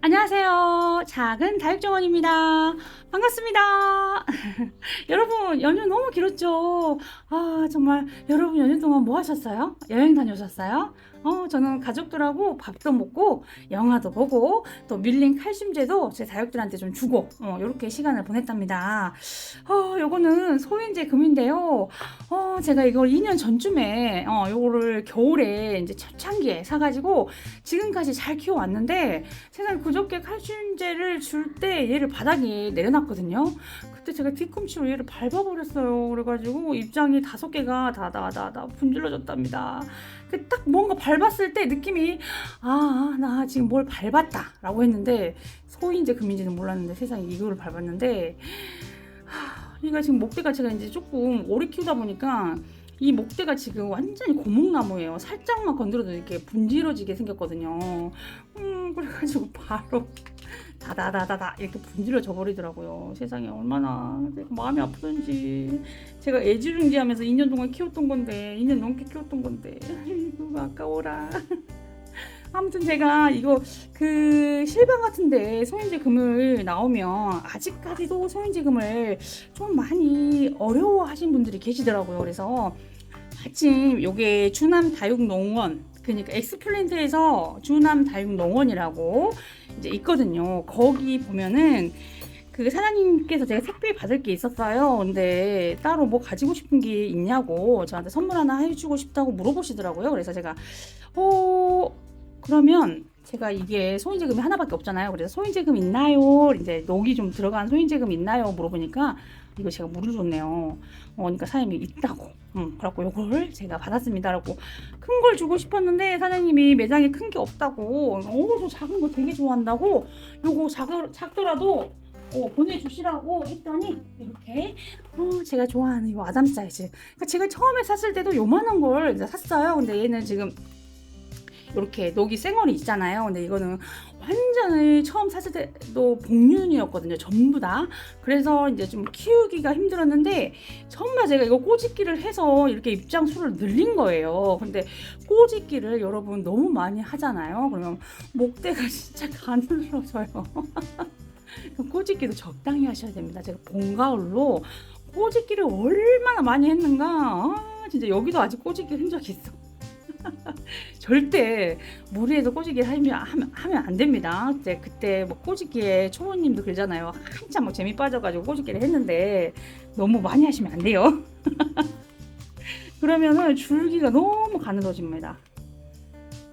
안녕하세요. 작은 다육정원입니다. 반갑습니다. 여러분, 연휴 너무 길었죠? 아, 정말 여러분 연휴 동안 뭐 하셨어요? 여행 다녀오셨어요? 어, 저는 가족들하고 밥도 먹고, 영화도 보고, 또 밀린 칼슘제도 제 다육들한테 좀 주고, 어, 이렇게 시간을 보냈답니다. 어, 요거는 소인제 금인데요. 어, 제가 이걸 2년 전쯤에, 어, 요거를 겨울에 이제 초창기에 사가지고 지금까지 잘 키워왔는데, 세상에 그저께 칼슘제를 줄 때 얘를 바닥에 내려놨거든요. 그때 제가 뒤꿈치로 얘를 밟아버렸어요. 그래가지고 입장이 다섯 개가 다다다다 분질러졌답니다. 그딱 뭔가 밟았을 때 느낌이 아 나 지금 뭘 밟았다 라고 했는데 소인지 금인지는 몰랐는데 세상에 이거를 밟았는데 하, 얘가 지금 목대가 제가 이제 조금 오래 키우다 보니까 이 목대가 지금 완전히 고목나무예요. 살짝만 건드려도 이렇게 분질러지게 생겼거든요. 음, 그래가지고 바로 다다다다다 이렇게 분질러져 버리더라고요. 세상에 얼마나 마음이 아프던지 제가 애지중지하면서 2년 동안 키웠던 건데 2년 넘게 키웠던 건데 아이고 아까워라. 아무튼 제가 이거 그 실방 같은데 소인제 금을 나오면 아직까지도 소인제 금을 좀 많이 어려워하신 분들이 계시더라고요. 그래서 마침 요게 주남 다육농원 그러니까 엑스플랜트에서 주남 다육농원이라고 이제 있거든요. 거기 보면은 그 사장님께서 제가 택배 받을 게 있었어요. 근데 따로 뭐 가지고 싶은 게 있냐고 저한테 선물 하나 해주고 싶다고 물어보시더라고요. 그래서 제가 어 그러면 제가 이게 소인제금이 하나밖에 없잖아요. 그래서 소인제금 있나요? 이제 녹이 좀 들어간 소인제금 있나요? 물어보니까 이거 제가 물을 줬네요. 어, 그러니까 사장님이 있다고. 음, 그래갖고 요걸 제가 받았습니다라고 큰 걸 주고 싶었는데 사장님이 매장에 큰 게 없다고. 어, 저 작은 거 되게 좋아한다고. 요거 작, 작더라도 어, 보내주시라고 했더니 이렇게 어, 제가 좋아하는 이 아담 사이즈. 그러니까 제가 처음에 샀을 때도 요만한 걸 샀어요. 근데 얘는 지금 이렇게 녹이 쌩얼이 있잖아요. 근데 이거는 완전히 처음 샀을 때도 복륜이었거든요. 전부 다. 그래서 이제 좀 키우기가 힘들었는데 정말 제가 이거 꼬집기를 해서 이렇게 입장 수를 늘린 거예요. 근데 꼬집기를 여러분 너무 많이 하잖아요. 그러면 목대가 진짜 가늘어져요. 꼬집기도 적당히 하셔야 됩니다. 제가 봄 가을로 꼬집기를 얼마나 많이 했는가. 아, 진짜 여기도 아직 꼬집기 흔적이 있어. 절대 무리해서 꼬집기 하면, 하면, 하면 안 됩니다. 이제 그때 뭐 꼬집기에 초보님도 그러잖아요. 한참 뭐 재미 빠져가지고 꼬집기를 했는데 너무 많이 하시면 안 돼요. 그러면은 줄기가 너무 가늘어집니다.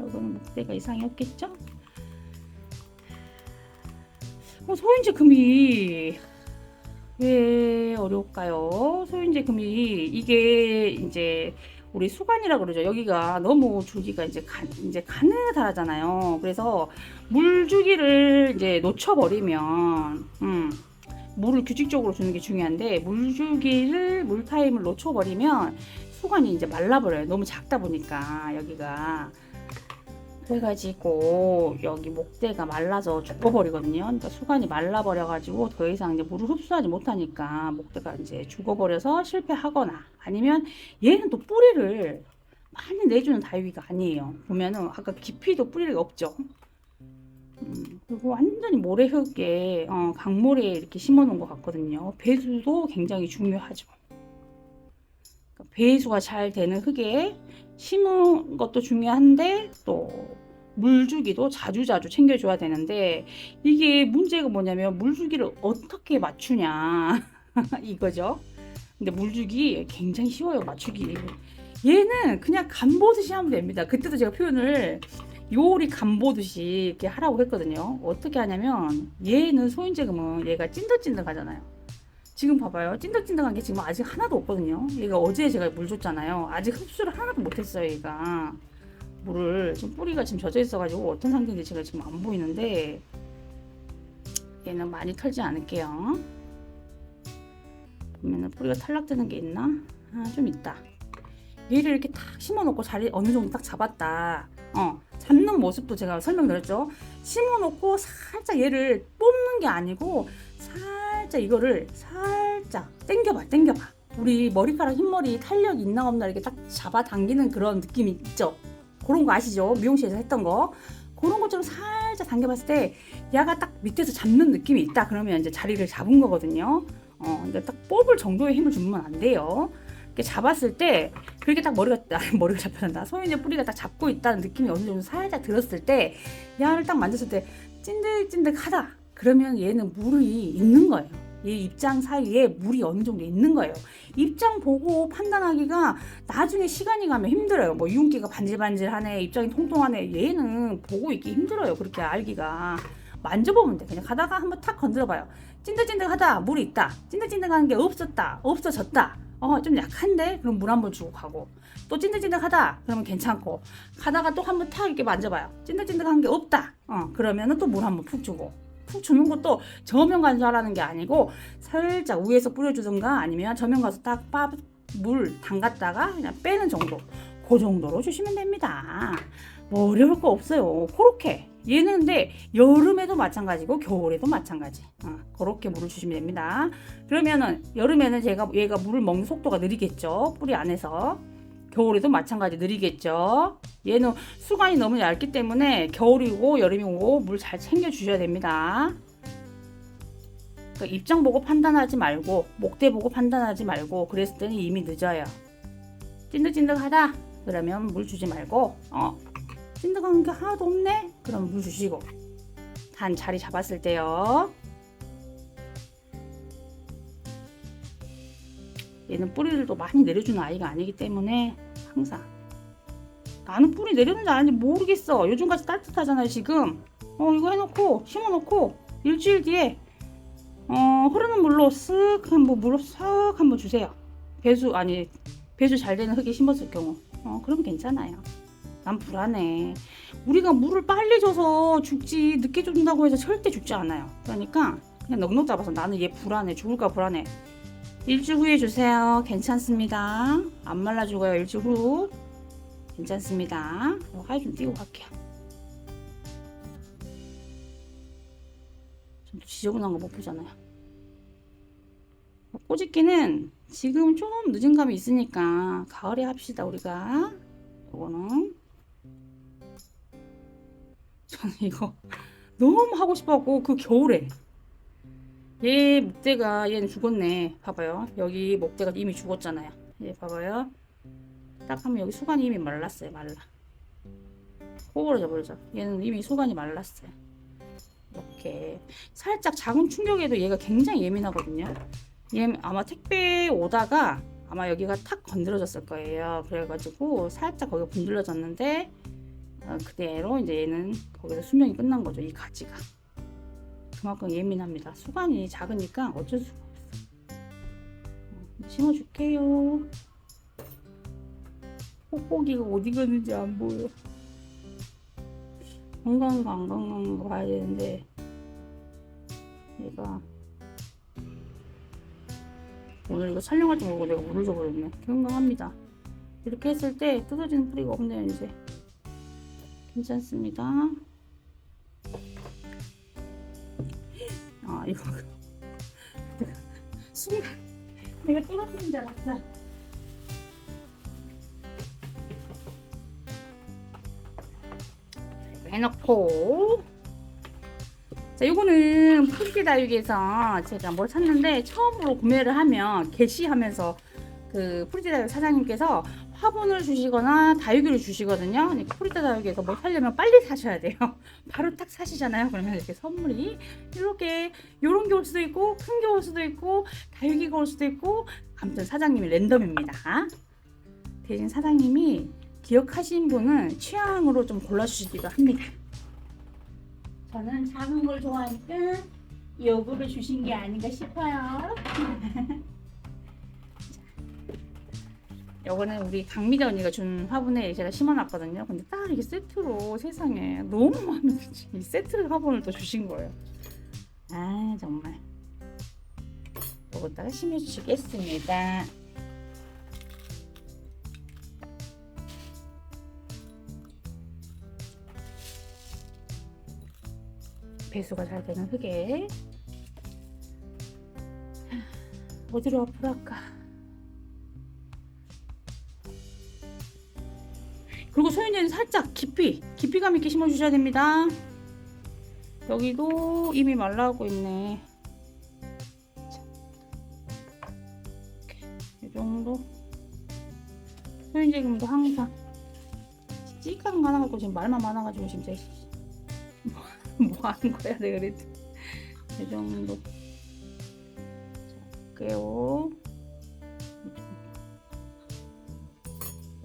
이거는 목대가 이상이 없겠죠? 어, 소인지 금이 왜 어려울까요? 소인지 금이 이게 이제 우리 수관이라 그러죠. 여기가 너무 줄기가 이제 간 이제 가느다라잖아요. 그래서 물 주기를 이제 놓쳐버리면 음, 물을 규칙적으로 주는 게 중요한데 물 주기를 물 타임을 놓쳐버리면 수관이 이제 말라버려요. 너무 작다 보니까 여기가 그래가지고 여기 목대가 말라서 죽어버리거든요. 그러니까 수관이 말라버려가지고 더 이상 이제 물을 흡수하지 못하니까 목대가 이제 죽어버려서 실패하거나 아니면 얘는 또 뿌리를 많이 내주는 다육이가 아니에요. 보면은 아까 깊이도 뿌리가 없죠. 음, 그리고 완전히 모래흙에 어, 강모래에 이렇게 심어놓은 것 같거든요. 배수도 굉장히 중요하죠. 그러니까 배수가 잘 되는 흙에 심은 것도 중요한데 또 물 주기도 자주자주 챙겨줘야 되는데 이게 문제가 뭐냐면 물 주기를 어떻게 맞추냐 이거죠. 근데 물 주기 굉장히 쉬워요 맞추기. 얘는 그냥 간 보듯이 하면 됩니다. 그때도 제가 표현을 요리 간 보듯이 이렇게 하라고 했거든요. 어떻게 하냐면 얘는 소인제금은 얘가 찐득찐득하잖아요. 지금 봐봐요. 찐득찐득한 게 지금 아직 하나도 없거든요. 얘가 어제 제가 물 줬잖아요. 아직 흡수를 하나도 못했어요, 얘가. 물을 지금 뿌리가 지금 젖어 있어가지고 어떤 상태인지 제가 지금 안 보이는데 얘는 많이 털지 않을게요. 보면은 뿌리가 탈락되는 게 있나? 아, 좀 있다. 얘를 이렇게 탁 심어놓고 자리 어느 정도 딱 잡았다. 어, 잡는 모습도 제가 설명드렸죠. 심어놓고 살짝 얘를 뽑는 게 아니고 살짝 이거를 살짝 당겨봐, 당겨봐. 우리 머리카락 흰머리 탄력 있나 없나 이렇게 딱 잡아 당기는 그런 느낌이 있죠. 그런 거 아시죠? 미용실에서 했던 거. 그런 것처럼 살짝 당겨봤을 때 얘가 딱 밑에서 잡는 느낌이 있다 그러면 이제 자리를 잡은 거거든요. 어, 근데 딱 뽑을 정도의 힘을 주면 안 돼요. 이렇게 잡았을 때 그렇게 딱 머리가 아니, 머리가 잡혀간다. 소인의 뿌리가 딱 잡고 있다는 느낌이 어느 정도 살짝 들었을 때 얘를 딱 만졌을 때 찐득찐득하다. 그러면 얘는 물이 있는 거예요. 얘 입장 사이에 물이 어느 정도 있는 거예요. 입장 보고 판단하기가 나중에 시간이 가면 힘들어요. 뭐 윤기가 반질반질하네, 입장이 통통하네. 얘는 보고 있기 힘들어요. 그렇게 알기가. 만져보면 돼. 그냥 가다가 한번 탁 건드려봐요. 찐득찐득하다. 물이 있다. 찐득찐득한 게 없었다. 없어졌다. 어, 좀 약한데? 그럼 물 한 번 주고 가고. 또 찐득찐득하다. 그러면 괜찮고. 가다가 또 한번 탁 이렇게 만져봐요. 찐득찐득한 게 없다. 어, 그러면은 또 물 한 번 푹 주고. 푹 주는 것도 저면 간수 하라는 게 아니고 살짝 위에서 뿌려주든가 아니면 저면 가서 딱물 담갔다가 그냥 빼는 정도. 그 정도로 주시면 됩니다. 뭐 어려울 거 없어요. 그렇게. 얘는 근데 여름에도 마찬가지고 겨울에도 마찬가지. 어, 그렇게 물을 주시면 됩니다. 그러면은 여름에는 제가 얘가 물을 먹는 속도가 느리겠죠. 뿌리 안에서. 겨울에도 마찬가지 느리겠죠. 얘는 수관이 너무 얇기 때문에 겨울이고 여름이고 물 잘 챙겨 주셔야 됩니다. 그러니까 입장 보고 판단하지 말고 목대 보고 판단하지 말고 그랬을 때는 이미 늦어요. 찐득찐득하다 그러면 물 주지 말고 어 찐득한 게 하나도 없네 그럼 물 주시고 단 자리 잡았을 때요. 얘는 뿌리를 또 많이 내려주는 아이가 아니기 때문에 항상 나는 뿌리 내려는지 안 하는지 모르겠어. 요즘같이 따뜻하잖아요 지금. 어 이거 해놓고 심어놓고 일주일 뒤에 어 흐르는 물로 쓱 한번 물로 싹 한번 주세요. 배수 아니 배수 잘 되는 흙에 심었을 경우 어 그럼 괜찮아요. 난 불안해. 우리가 물을 빨리 줘서 죽지 늦게 준다고 해서 절대 죽지 않아요. 그러니까 그냥 넉넉 잡아서 나는 얘 불안해 죽을까 불안해. 일주일 후에 주세요. 괜찮습니다. 안 말라 죽어요. 일주일 후. 괜찮습니다. 어, 하이 좀 띄고 갈게요. 좀 지저분한 거 못 보잖아요. 꼬집기는 지금 좀 늦은 감이 있으니까 가을에 합시다 우리가. 이거는 저는 이거 너무 하고 싶었고 그 겨울에 얘 목대가 얘는 죽었네. 봐봐요. 여기 목대가 이미 죽었잖아요. 얘 봐봐요. 딱 하면 여기 수관이 이미 말랐어요. 말라. 호버려져 버리죠. 얘는 이미 수관이 말랐어요. 이렇게 살짝 작은 충격에도 얘가 굉장히 예민하거든요. 얘 아마 택배 오다가 아마 여기가 탁 건드려졌을 거예요. 그래가지고 살짝 거기가 분들려졌는데 어, 그대로 이제 얘는 거기서 수명이 끝난 거죠. 이 가지가. 그만큼 예민합니다. 수관이 작으니까 어쩔 수가 없어. 어, 심어줄게요. 뽁뽁이가 어디 갔는지 안 보여. 건강한가 안 건강한가 봐야 되는데 얘가 오늘 이거 촬영할 줄 모르고 내가 물을 줘버렸네. 건강합니다. 이렇게 했을 때 뜯어지는 뿌리가 없네요 이제. 괜찮습니다. 아 이거. 순간. 내가 떨어지는 줄 알았어. 해놓고. 자 이거는 풀기 다육에서 제가 뭘 샀는데 처음으로 구매를 하면 게시하면서 그 프리티 다육 사장님께서 화분을 주시거나 다육이를 주시거든요. 그러니까 프리티 다육에서 뭘 사려면 빨리 사셔야 돼요. 바로 딱 사시잖아요. 그러면 이렇게 선물이 이렇게 요런 게 올 수도 있고 큰 게 올 수도 있고 다육이가 올 수도 있고 아무튼 사장님이 랜덤입니다. 대신 사장님이 기억하신 분은 취향으로 좀 골라주시기도 합니다. 저는 작은 걸 좋아하니까 요거를 주신 게 아닌가 싶어요. 요거는 우리 강미자 언니가 준 화분에 제가 심어놨거든요. 근데 딱 이게 세트로 세상에 너무 들지. 이 세트 화분을 또 주신 거예요. 아 정말. 요거다가 심어주시겠습니다. 배수가 잘 되는 흙에 어디로 앞으로 할까? 깊이 깊이감 있게 심어주셔야 됩니다. 여기도 이미 말라오고 있네. 이 정도. 소인지금도 항상 하나 갖고 지금 말만 많아가지고 진짜 뭐, 뭐 하는 거야 내가 그랬지. 이 정도. 자, 깨워.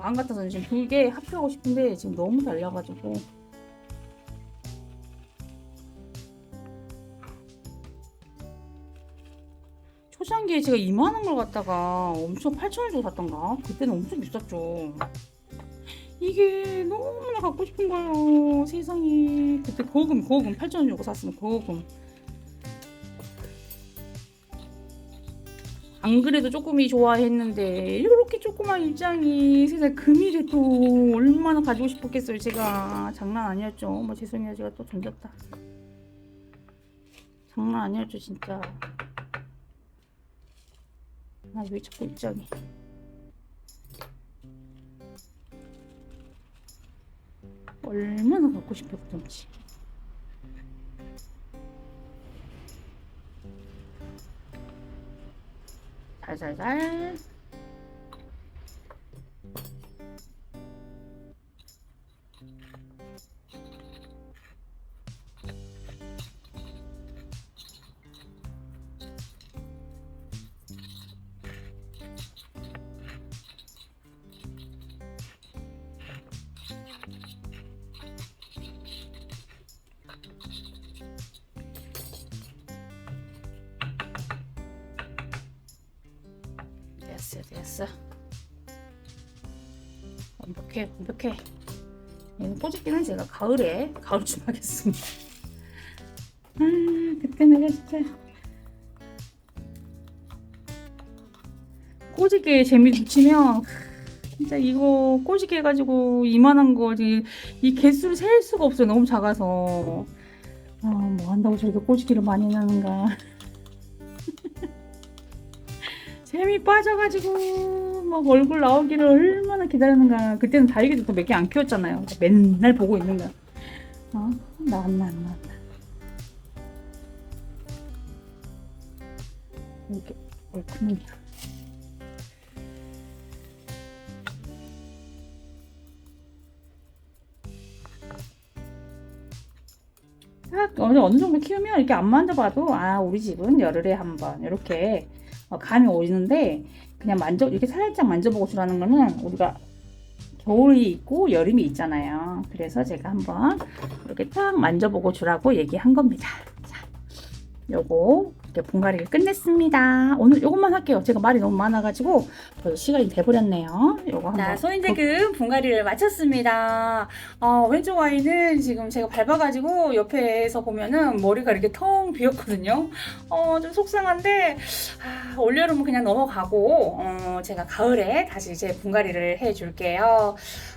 마음 같아서는 지금 길게 합표하고 싶은데 지금 너무 달려가지고. 초창기에 제가 이만한 걸 갖다가 엄청 8천원 주고 샀던가? 그때는 엄청 비쌌죠. 이게 너무나 갖고 싶은 거예요 세상에 그때 고금 고금 8천원 주고 샀으면 고금 안 그래도 조금이 좋아했는데 이렇게 조그만 일장이 세상에 금일에 또 얼마나 가지고 싶었겠어요. 제가 장난 아니었죠. 뭐 죄송해요. 제가 또 던졌다. 장난 아니었죠 진짜. 아 왜 자꾸 일장이. 얼마나 갖고 싶었던지 살살살 됐어 됐어. 완벽해 완벽해. 얘는 꼬집기는 제가 가을에. 가을쯤 하겠습니다. 아 그때 내가 진짜. 꼬집기에 재미 붙이면 진짜 이거 꼬집기 해가지고 이만한 거지 이 개수를 셀 수가 없어요 너무 작아서. 아 뭐 한다고 저렇게 꼬집기를 많이 나는가 재미 빠져가지고 막 얼굴 나오기를 얼마나 기다리는가. 그때는 다육이도 또몇개 안 키웠잖아요. 맨날 보고 있는 거야. 어? 나왔나 안 나왔나. 이렇게 얼큰하게 딱 어느, 어느 정도 키우면 이렇게 안 만져봐도 아 우리 집은 열흘에 한 번 이렇게 어, 감이 오는데 그냥 만져 이렇게 살짝 만져보고 주라는 거는 우리가 겨울이 있고 여름이 있잖아요. 그래서 제가 한번 이렇게 딱 만져보고 주라고 얘기한 겁니다. 자, 요거 분갈이를 끝냈습니다. 오늘 요것만 할게요. 제가 말이 너무 많아가지고 벌써 시간이 돼버렸네요. 요거 한번. 자, 소인대금 분갈이를 마쳤습니다. 어, 왼쪽 아이는 지금 제가 밟아가지고 옆에서 보면은 머리가 이렇게 텅 비었거든요. 어, 좀 속상한데, 아, 올여름은 그냥 넘어가고, 어, 제가 가을에 다시 이제 분갈이를 해줄게요.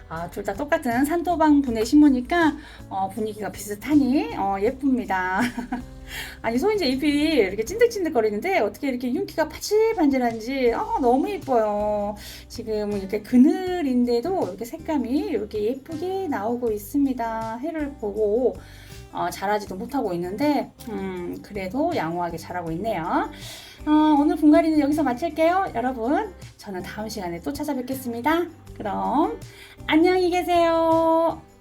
아, 둘 다 똑같은 산토방 분에 심으니까, 어, 분위기가 비슷하니, 어, 예쁩니다. 아니, 소인제 잎이 이렇게 찐득찐득거리는데, 어떻게 이렇게 윤기가 파질반질한지, 어, 너무 예뻐요. 지금 이렇게 그늘인데도 이렇게 색감이 이렇게 예쁘게 나오고 있습니다. 해를 보고 어, 자라지도 못하고 있는데 음, 그래도 양호하게 자라고 있네요. 어, 오늘 분갈이는 여기서 마칠게요. 여러분 저는 다음 시간에 또 찾아뵙겠습니다. 그럼 안녕히 계세요.